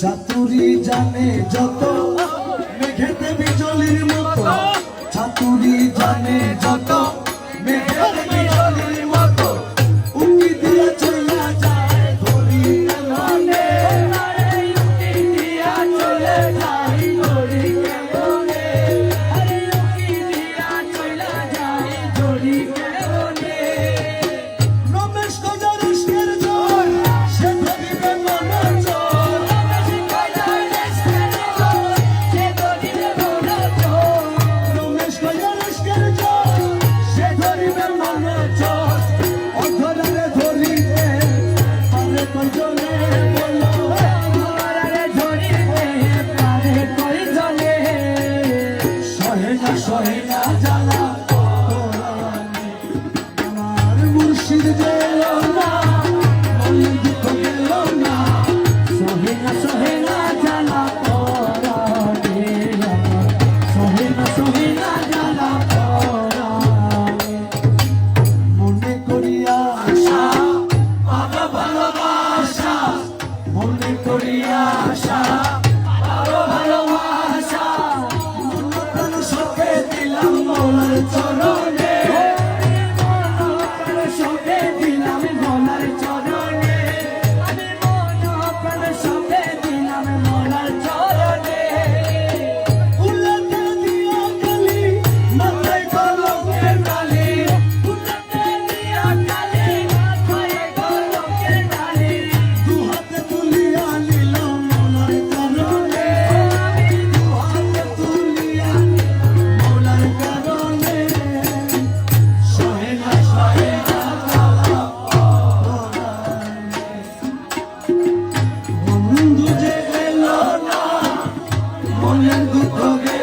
চাতুরি জানে যত মেঘেতে বিজলির মতো। চাতুরি জানে যত সহে 我。